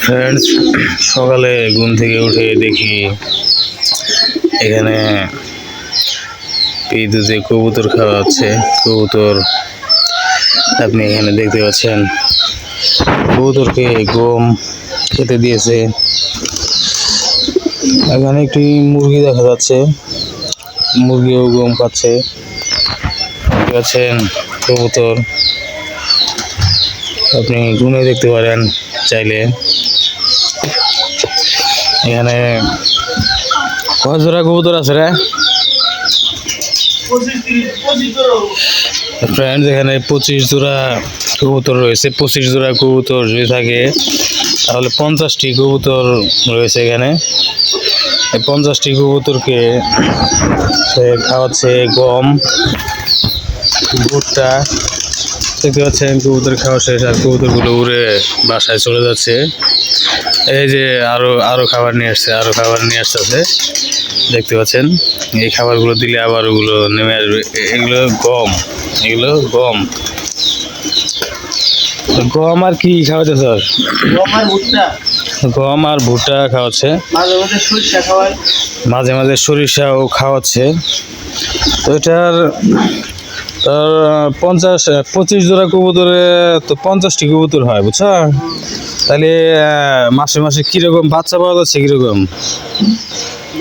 Friends সকালে ঘুম থেকে উঠে দেখি এখানে বিদ্যুতে কবুতর খাওয়া হচ্ছে। কবুতর, আপনি এখানে দেখতে পাচ্ছেন। কবুতরকে গম খেতে দিয়েছে। এখানে একটি মুরগি দেখা যাচ্ছে। মুরগিও গম খাচ্ছে। পাচ্ছেন কবুতর। আপনি গুনে দেখতে পারেন চাইলে। এখানে কয় জোড়া কবুতর আছে রে? ফ্রেন্ডস এখানে পঁচিশ জোড়া কবুতর রয়েছে। পঁচিশ জোড়া কবুতর যদি থাকে, তাহলে পঞ্চাশটি কবুতর রয়েছে এখানে। পঞ্চাশটি কবুতরকে সে খাওয়াচ্ছে গম, ভুট্টা। দেখতে পাচ্ছেন, কবুতর খাওয়া শেষ আর কবুতরগুলো উড়ে বাসায় চলে যাচ্ছে। এই যে আরও আরও খাবার নিয়ে আসছে আরও খাবার নিয়ে আসতেছে। দেখতে পাচ্ছেন এই খাবারগুলো দিলে আবার ওগুলো নেমে আসবে। এগুলো গম এগুলো গম। গম আর কি খাওয়াতে স্যার গম আর ভুট্টা খাওয়াচ্ছে। মাঝে মাঝে সরিষা খাওয়ায়। মাঝে মাঝে সরিষাও খাওয়াচ্ছে। তো এটার পঞ্চাশ পঁচিশ জোড়া কবুতরে তো পঞ্চাশটি কবুতর হয় বুঝছ? তাহলে মাসে মাসে কীরকম বাচ্চা পাওয়া যাচ্ছে কীরকম?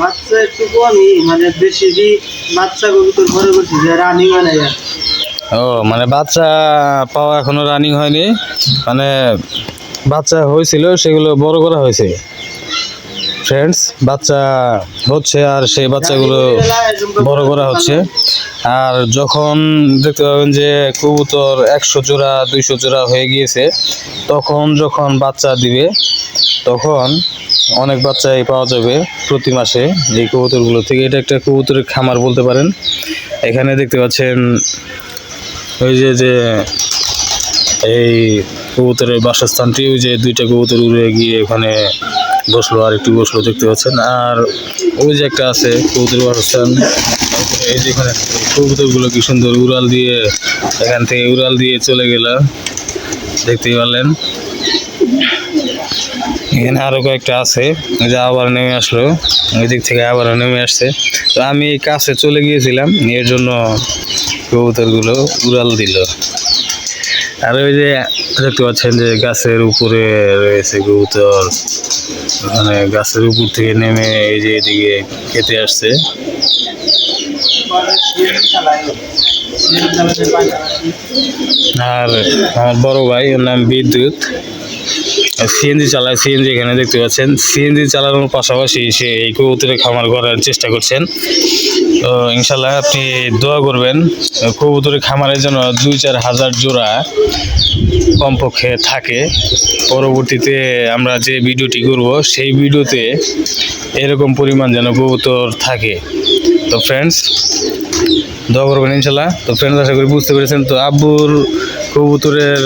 বাচ্চা একটু কমই মানে বেশি দি বাচ্চা কবুতর ঘরে বসে যে রানিং হয় না ও মানে বাচ্চা পাওয়া এখনও রানিং হয়নি। মানে বাচ্চা হয়েছিল সেগুলো বড় করা হয়েছে। ফ্রেন্ডস বাচ্চা হচ্ছে আর সেই বাচ্চাগুলো বড় করা হচ্ছে। আর যখন দেখতে পাবেন যে কবুতর একশো জোড়া, দুইশো জোড়া হয়ে গিয়েছে, তখন যখন বাচ্চা দিবে, তখন অনেক বাচ্চাই পাওয়া যাবে প্রতি মাসে এই কবুতরগুলো থেকে। এটা একটা কবুতরের খামার বলতে পারেন। এখানে দেখতে পাচ্ছেন ওই যে যে এই কবুতরের বাসস্থানটি, ওই যে দুইটা কবুতর উড়ে গিয়ে ওখানে বসল আর একটু বসল দেখতে পাচ্ছেন। আর ওই যে একটা আছে কবুতরের বাসস্থান এই যে এখানে কবুতরগুলো কি সুন্দর উড়াল দিয়ে এখান থেকে উড়াল দিয়ে চলে গেল। দেখতেই পারলেন। এখানে আরও কয়েকটা আছে যে আবার নেমে আসলো। ওই দিক থেকে আবার নেমে আসছে। তো আমি কাছে চলে গিয়েছিলাম, এর জন্য কবুতরগুলো উড়াল দিল। আর ওই যে দেখতে পাচ্ছেন যে গাছের উপরে রয়েছে কবুতর মানে গাছের উপর থেকে নেমে এই যে এদিকে খেতে আসছে। আর আমার বড় ভাই, ওর নাম বিদ্যুৎ। সিএনজি চালায়, সিএনজি এখানে দেখতে পাচ্ছেন। সিএনজি চালানোর পাশাপাশি সে এই কবুতরের খামার করার চেষ্টা করছেন। তো ইনশাল্লাহ আপনি দোয়া করবেন, কবুতরের খামারের জন্য দুই চার হাজার জোড়া কমপক্ষে থাকে। পরবর্তীতে আমরা যে ভিডিওটি করব, সেই ভিডিওতে এরকম পরিমাণ যেন কবুতর থাকে। তো ফ্রেন্ডস দোয়া করবেন ইনশাল্লাহ। তো ফ্রেন্ডস আশা করি বুঝতে পেরেছেন। তো আব্বুর কবুতরের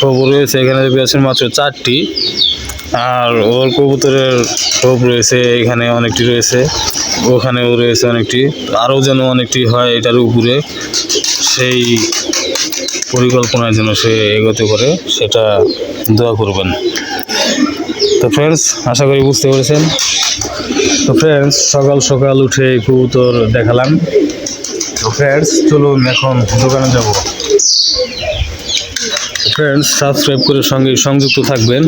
খবর রয়েছে, এখানে পাচ্ছেন মাত্র চারটি। আর ওর কবুতরের খোপ রয়েছে, এখানে অনেকটি রয়েছে, ওখানেও রয়েছে অনেকটি। আরও যেন অনেকটি হয় এটার উপরে, সেই পরিকল্পনায় যেন সে এগোতে পারে, সেটা দোয়া করবেন। তো ফ্রেন্ডস আশা করি বুঝতে পেরেছেন। তো ফ্রেন্ডস সকাল সকাল উঠে কবুতর দেখালাম। তো ফ্রেন্ডস চলুন এখন দোকানে যাব। ফ্রেন্ডস সাবস্ক্রাইব করে সঙ্গে সংযুক্ত থাকবেন।